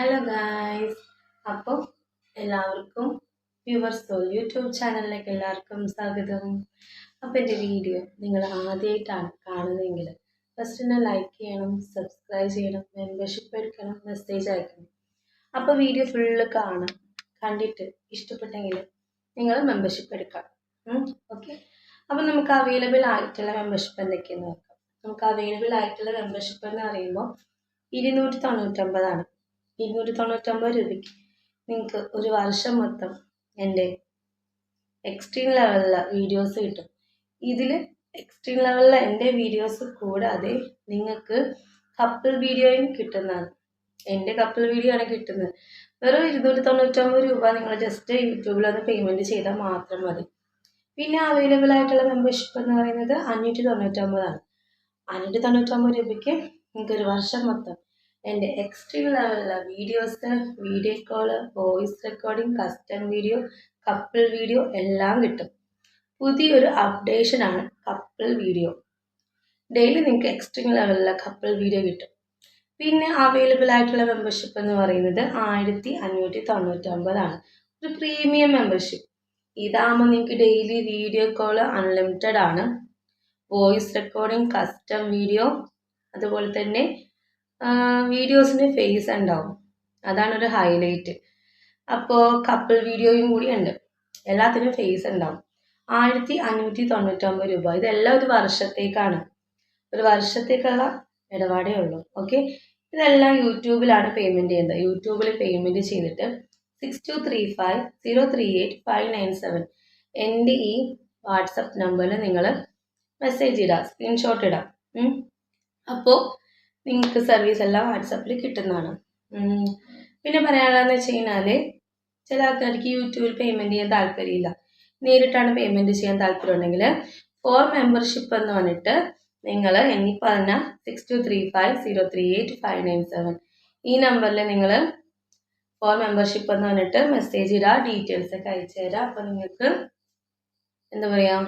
Hello guys അപ്പോൾ എല്ലാവർക്കും വ്യൂവർസോ YouTube ചാനലിലേക്ക് എല്ലാവർക്കും സ്വാഗതം. അപ്പോൾ എന്റെ വീഡിയോ നിങ്ങൾ ആദ്യമായിട്ടാണ് കാണുന്നതെങ്കിൽ ഫസ്റ്റ് തന്നെ ലൈക്ക് ചെയ്യണം സബ്സ്ക്രൈബ് ചെയ്യണം മെമ്പർഷിപ്പ് എടുക്കണം മെസ്സേജ് അയക്കണം. അപ്പോൾ വീഡിയോ ഫുള്ള് കാണാം. കണ്ടിട്ട് ഇഷ്ടപ്പെട്ടെങ്കിൽ നിങ്ങൾ മെമ്പർഷിപ്പ് എടുക്കാം. ഓക്കെ അപ്പോൾ നമുക്ക് അവൈലബിൾ ആയിട്ടുള്ള മെമ്പർഷിപ്പ് എന്തൊക്കെയെന്ന് നോക്കാം. നമുക്ക് അവൈലബിൾ ആയിട്ടുള്ള മെമ്പർഷിപ്പ് എന്ന് പറയുമ്പോൾ ഇരുന്നൂറ്റി തൊണ്ണൂറ്റൊമ്പതാണ്. ഇരുന്നൂറ്റി തൊണ്ണൂറ്റൊമ്പത് രൂപയ്ക്ക് നിങ്ങൾക്ക് ഒരു വർഷം മൊത്തം എന്റെ എക്സ്ട്രീം ലെവലിലെ വീഡിയോസ് കിട്ടും. ഇതിൽ എക്സ്ട്രീം ലെവലിലെ എന്റെ വീഡിയോസ് കൂടാതെ നിങ്ങൾക്ക് കപ്പിൾ വീഡിയോയും കിട്ടുന്നതാണ്. എന്റെ കപ്പിൾ വീഡിയോ ആണ് കിട്ടുന്നത്. വെറും ഇരുന്നൂറ്റി തൊണ്ണൂറ്റൊമ്പത് രൂപ നിങ്ങൾ ജസ്റ്റ് യൂട്യൂബിൽ ഒന്ന് പേയ്മെന്റ് ചെയ്താൽ മാത്രം മതി. പിന്നെ അവൈലബിൾ ആയിട്ടുള്ള മെമ്പർഷിപ്പ് എന്ന് പറയുന്നത് അഞ്ഞൂറ്റി തൊണ്ണൂറ്റൊമ്പതാണ് അഞ്ഞൂറ്റി തൊണ്ണൂറ്റൊമ്പത് രൂപയ്ക്ക് നിങ്ങൾക്ക് ഒരു വർഷം മൊത്തം എന്റെ എക്സ്ട്രീം ലെവലിലുള്ള videos video call voice recording custom video couple video എല്ലാം കിട്ടും. പുതിയൊരു അപ്ഡേഷനാണ് കപ്പിൾ വീഡിയോ ഡെയിലി നിങ്ങൾക്ക് എക്സ്ട്രീം ലെവലിലുള്ള കപ്പിൾ വീഡിയോ കിട്ടും. പിന്നെ അവൈലബിൾ ആയിട്ടുള്ള മെമ്പർഷിപ്പ് എന്ന് പറയുന്നത് ആയിരത്തി അഞ്ഞൂറ്റി തൊണ്ണൂറ്റൊമ്പതാണ് ഒരു പ്രീമിയം മെമ്പർഷിപ്പ് ഇതാകുമ്പോൾ നിങ്ങൾക്ക് ഡെയിലി വീഡിയോ കോൾ അൺലിമിറ്റഡ് ആണ്. വോയിസ് റെക്കോർഡിംഗ് കസ്റ്റം വീഡിയോ അതുപോലെ തന്നെ വീഡിയോസിന് ഫേസ് ഉണ്ടാവും. അതാണ് ഒരു ഹൈലൈറ്റ് അപ്പോൾ കപ്പിൾ വീഡിയോയും കൂടി ഉണ്ട്. എല്ലാത്തിനും ഫേസ് ഉണ്ടാവും. ആയിരത്തി അഞ്ഞൂറ്റി തൊണ്ണൂറ്റൊമ്പത് രൂപ. ഇതെല്ലാം ഒരു വർഷത്തേക്കാണ്. ഒരു വർഷത്തേക്കുള്ള ഇടപാടേ ഉള്ളൂ. ഓക്കെ ഇതെല്ലാം യൂട്യൂബിലാണ് പേയ്മെന്റ് ചെയ്യുന്നത്. യൂട്യൂബിൽ പേയ്മെന്റ് ചെയ്തിട്ട് six two three five zero three eight five nine seven എന്റെ ഈ വാട്സപ്പ് നമ്പറിൽ നിങ്ങൾ മെസ്സേജ് ഇടാം. സ്ക്രീൻഷോട്ട് ഇടാം. അപ്പോൾ നിങ്ങൾക്ക് സർവീസ് എല്ലാം വാട്സപ്പിൽ കിട്ടുന്നതാണ്. പിന്നെ പറയാനുള്ളതെന്ന് വെച്ച് കഴിഞ്ഞാൽ ചില ആൾക്കാർക്ക് യൂട്യൂബിൽ പേയ്മെന്റ് ചെയ്യാൻ താല്പര്യമില്ല. നേരിട്ടാണ് പേയ്മെന്റ് ചെയ്യാൻ താല്പര്യമുണ്ടെങ്കിൽ ഫോർ മെമ്പർഷിപ്പ് എന്ന് പറഞ്ഞിട്ട് നിങ്ങൾ എന്നീ പറഞ്ഞ six two three five zero three eight five nine seven ഈ നമ്പറിൽ നിങ്ങൾ ഫോർ മെമ്പർഷിപ്പ് എന്ന് പറഞ്ഞിട്ട് മെസ്സേജ് ഇടുക ഡീറ്റെയിൽസ് ഒക്കെ അയച്ചു തരാം. അപ്പോൾ നിങ്ങൾക്ക് എന്താ പറയുക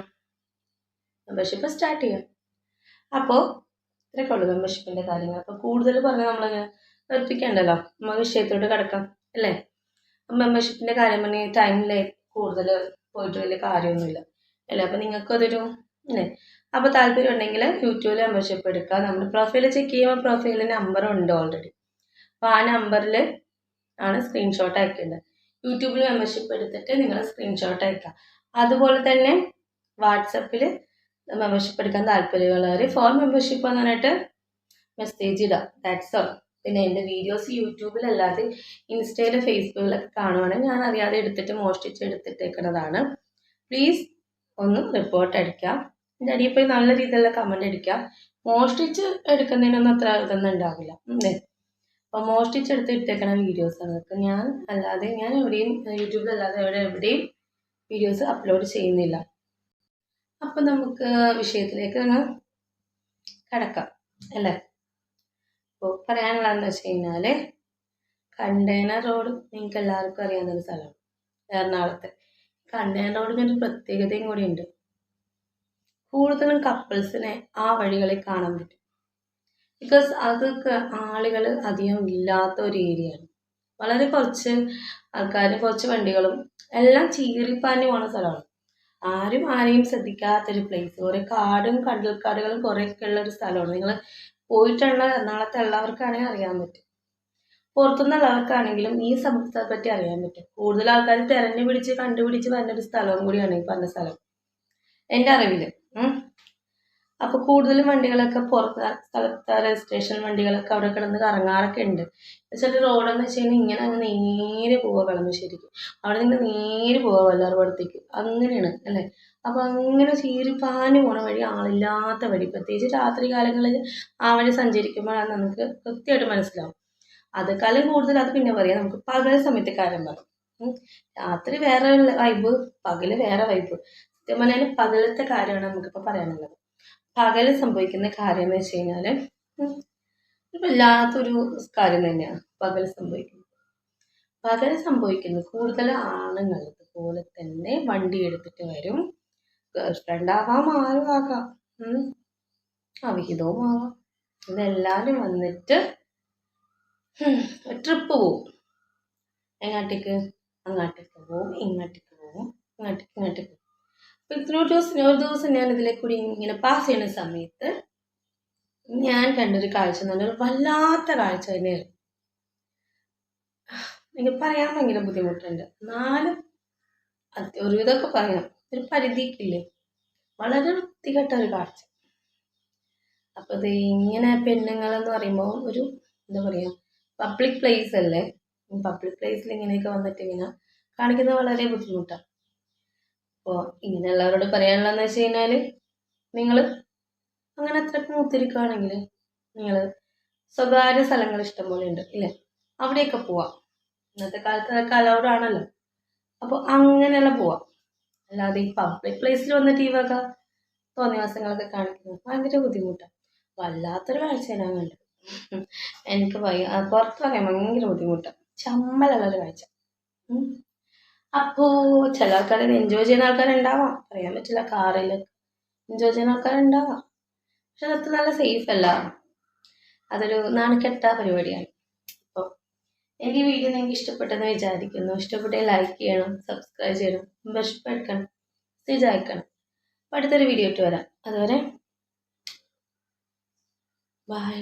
മെമ്പർഷിപ്പ് സ്റ്റാർട്ട് ചെയ്യാം. അപ്പോൾ ഇത്രയൊക്കെ ഉള്ളൂ മെമ്പർഷിപ്പിന്റെ കാര്യങ്ങൾ. അപ്പോൾ കൂടുതൽ പറഞ്ഞാൽ നമ്മളിങ്ങനെ നിർത്തിക്കണ്ടല്ലോ. നമ്മൾ വിഷയത്തോട് കിടക്കാം അല്ലേ? മെമ്പർഷിപ്പിന്റെ കാര്യം പറഞ്ഞാൽ ടൈമിൽ കൂടുതൽ പോയിട്ട് വലിയ കാര്യമൊന്നുമില്ല അല്ലേ? അപ്പോൾ നിങ്ങൾക്ക് അതൊരു അല്ലേ? അപ്പോൾ താല്പര്യം ഉണ്ടെങ്കിൽ യൂട്യൂബിൽ മെമ്പർഷിപ്പ് എടുക്കുക നമ്മൾ പ്രൊഫൈൽ ചെക്ക് ചെയ്യുമ്പോൾ പ്രൊഫൈലിന് നമ്പർ ഉണ്ട് ഓൾറെഡി അപ്പോൾ ആ നമ്പറിൽ ആണ് സ്ക്രീൻഷോട്ട് അയക്കേണ്ടത്. യൂട്യൂബിൽ മെമ്പർഷിപ്പ് എടുത്തിട്ട് നിങ്ങൾ സ്ക്രീൻഷോട്ട് അയക്കുക അതുപോലെ തന്നെ വാട്സപ്പിൽ മെമ്പർഷിപ്പ് എടുക്കാൻ താല്പര്യമുള്ളവർ ഫോൺ മെമ്പർഷിപ്പ് എന്ന് പറഞ്ഞിട്ട് മെസ്സേജ് ഇടാം. ദാറ്റ്സ് ഓൾ പിന്നെ എന്റെ വീഡിയോസ് യൂട്യൂബിലല്ലാതെ ഇൻസ്റ്റയിലും ഫേസ്ബുക്കിലൊക്കെ കാണുവാണെങ്കിൽ ഞാൻ അറിയാതെ എടുത്തിട്ട് മോഷ്ടിച്ച് എടുത്തിട്ടേക്കുന്നതാണ് പ്ലീസ് ഒന്ന് റിപ്പോർട്ട് അടിക്കാം. എന്റെ അടിയിൽ പോയി നല്ല രീതിയിലുള്ള കമന്റ് അടിക്കാം. മോഷ്ടിച്ച് എടുക്കുന്നതിനൊന്നും അത്ര ഇതൊന്നും ഉണ്ടാവില്ല. അല്ലേ? അപ്പോൾ മോഷ്ടിച്ചെടുത്ത് ഇട്ടേക്കണ വീഡിയോസ് അതൊക്കെ. ഞാൻ അല്ലാതെ ഞാൻ എവിടെയും യൂട്യൂബിലല്ലാതെ എവിടെ എവിടെയും വീഡിയോസ് അപ്ലോഡ് ചെയ്യുന്നില്ല. അപ്പം നമുക്ക് വിഷയത്തിലേക്ക് ഒന്ന് കടക്കാം അല്ലേ? അപ്പോൾ പറയാനുള്ളതെന്ന് വെച്ച് കഴിഞ്ഞാൽ കണ്ടെയ്നർ റോഡ് നിങ്ങൾക്ക് എല്ലാവർക്കും അറിയാവുന്ന ഒരു സ്ഥലമാണ് എറണാകുളത്ത്. കണ്ടെയ്നർ റോഡിന് ഒരു പ്രത്യേകതയും കൂടി ഉണ്ട്. കൂടുതലും കപ്പിൾസിനെ ആ വഴികളിൽ കാണാൻ പറ്റും. ബിക്കോസ് അതൊക്കെ ആളുകൾ അധികം ഇല്ലാത്ത ഒരു ഏരിയയാണ് വളരെ കുറച്ച് ആൾക്കാരും കുറച്ച് വണ്ടികളും എല്ലാം ചീറിപ്പാഞ്ഞു പോണ സ്ഥലമാണ്. ആരും ആരെയും ശ്രദ്ധിക്കാത്തൊരു പ്ലേസ് കുറേ കാടും കണ്ടൽക്കാടുകളും കുറേയൊക്കെ ഉള്ള ഒരു സ്ഥലമാണ്. നിങ്ങൾ പോയിട്ടുള്ള എറണാകുളത്തെ ഉള്ളവർക്കാണെങ്കിൽ അറിയാൻ പറ്റും. പുറത്തുനിന്നുള്ളവർക്കാണെങ്കിലും ഈ സംഭവത്തെ പറ്റി അറിയാൻ പറ്റും. കൂടുതൽ ആൾക്കാർ തിരഞ്ഞു പിടിച്ച് കണ്ടുപിടിച്ച് വരുന്നൊരു സ്ഥലവും കൂടിയാണ് ഈ പറഞ്ഞ സ്ഥലം. എന്റെ അറിവിൽ അപ്പോൾ കൂടുതലും വണ്ടികളൊക്കെ പുറത്ത് സ്ഥലത്തെ രജിസ്ട്രേഷൻ വണ്ടികളൊക്കെ അവിടെ കിടന്ന് കറങ്ങാറൊക്കെ ഉണ്ട്. എന്നുവെച്ചാൽ റോഡെന്ന് വെച്ച് കഴിഞ്ഞാൽ ഇങ്ങനെ അങ്ങ് നേരെ പോവുക ശരിക്കും അവിടെ നിന്ന് നേരെ പോവുക വല്ലാർപാടത്തേക്ക്. അങ്ങനെയാണ് അല്ലേ? അപ്പോൾ അങ്ങനെ ചീറിപ്പാഞ്ഞു പോണ വഴി ആളില്ലാത്ത വഴി. പ്രത്യേകിച്ച് രാത്രി കാലങ്ങളിൽ ആ വഴി സഞ്ചരിക്കുമ്പോഴാണ് നമുക്ക് കൃത്യമായിട്ട് മനസ്സിലാവും. അതേക്കാളും കൂടുതൽ അത് പിന്നെ പറയാം. നമുക്ക് പകൽ സമയത്ത് കാര്യം പറയും. രാത്രി വേറെ വൈബ് പകൽ വേറെ വൈബ് സത്യം പറഞ്ഞാൽ പകലത്തെ കാര്യമാണ് നമുക്കിപ്പോൾ പറയാനുള്ളത്. പകൽ സംഭവിക്കുന്ന കാര്യം എന്ന് വെച്ച് കഴിഞ്ഞാൽ വല്ലാത്തൊരു കാര്യം തന്നെയാണ് പകൽ സംഭവിക്കുന്നത്. പകൽ സംഭവിക്കുന്നത് കൂടുതൽ ആണുങ്ങൾ ഇതുപോലെ തന്നെ വണ്ടി എടുത്തിട്ട് വരും. ഗേൾ ഫ്രണ്ട് ആവാം ആരും ആകാം അവിഹിതവും ആവാം. ഇതെല്ലാവരും വന്നിട്ട് ട്രിപ്പ് പോവും. എങ്ങാട്ടേക്ക്? അങ്ങാട്ടേക്ക് പോവും ഇങ്ങോട്ടേക്ക് പോവും അങ്ങോട്ടേക്ക് ഇങ്ങോട്ടേക്ക് ഇത്രയും ദിവസം ഒരു ദിവസം ഞാൻ ഇതിലെ കൂടി ഇങ്ങനെ പാസ് ചെയ്യുന്ന സമയത്ത് ഞാൻ കണ്ടൊരു കാഴ്ച എന്ന് പറഞ്ഞാൽ വല്ലാത്ത കാഴ്ച തന്നെയായിരുന്നു. എനിക്ക് പറയാൻ ഭയങ്കര ബുദ്ധിമുട്ടുണ്ട്. എന്നാലും ഒരു ഒരുവിധമൊക്കെ പറയാം. ഒരു പരിധിക്കില്ലേ? വളരെ വൃത്തികെട്ട ഒരു കാഴ്ച. അപ്പോൾ ഇത് ഇങ്ങനെ പെണ്ണുങ്ങൾ എന്ന് പറയുമ്പോൾ ഒരു എന്താ പറയുക പബ്ലിക് പ്ലേസ് അല്ലേ? പബ്ലിക് പ്ലേസിൽ ഇങ്ങനെയൊക്കെ വന്നിട്ട് ഇങ്ങനെ കാണിക്കുന്നത് വളരെ ബുദ്ധിമുട്ടാണ്. അപ്പോൾ ഇങ്ങനെ എല്ലാവരോടും പറയാനുള്ളതെന്ന് വെച്ച് കഴിഞ്ഞാൽ നിങ്ങൾ അങ്ങനെ അത്രയ്ക്ക് മൂത്തിരിക്കുകയാണെങ്കിൽ നിങ്ങൾ സ്വകാര്യ സ്ഥലങ്ങൾ ഇഷ്ടംപോലെ ഉണ്ട് ഇല്ലേ? അവിടെയൊക്കെ പോവാം. ഇന്നത്തെ കാലത്ത് അതൊക്കെ ആണല്ലോ. അപ്പോൾ അങ്ങനെയെല്ലാം പോവാം. അല്ലാതെ ഈ പബ്ലിക് പ്ലേസിൽ വന്നിട്ട് ഒക്കെ തോന്നിവാസങ്ങളൊക്കെ കാണിക്കുന്നത് ഭയങ്കര ബുദ്ധിമുട്ടാണ് വല്ലാത്തൊരു കാഴ്ച ഞാൻ കണ്ടത് എനിക്ക് പുറത്ത് പറയാൻ ഭയങ്കര ബുദ്ധിമുട്ടാണ് ചമ്മലുള്ളൊരു കാഴ്ച ഉം. ചില ആൾക്കാർ എൻജോയ് ചെയ്യുന്ന ആൾക്കാരുണ്ടാവാം. പറയാൻ പറ്റില്ല കാറിൽ എൻജോയ് ചെയ്യുന്ന ആൾക്കാരുണ്ടാവാം. പക്ഷെ അതൊക്കെ നല്ല സേഫ് അല്ല. അതൊരു നാണക്കെട്ട പരിപാടിയാണ്. അപ്പോൾ എനിക്ക് ഈ വീഡിയോ നിങ്ങൾക്ക് ഇഷ്ടപ്പെട്ടെന്ന് വിചാരിക്കുന്നു. ഇഷ്ടപ്പെട്ടേ ലൈക്ക് ചെയ്യണം സബ്സ്ക്രൈബ് ചെയ്യണം മെമ്പർഷിപ്പ് എടുക്കണം മെസ്സേജ് അയക്കണം. അപ്പോൾ അടുത്തൊരു വീഡിയോ ഇട്ട് വരാം. അതുവരെ ബൈ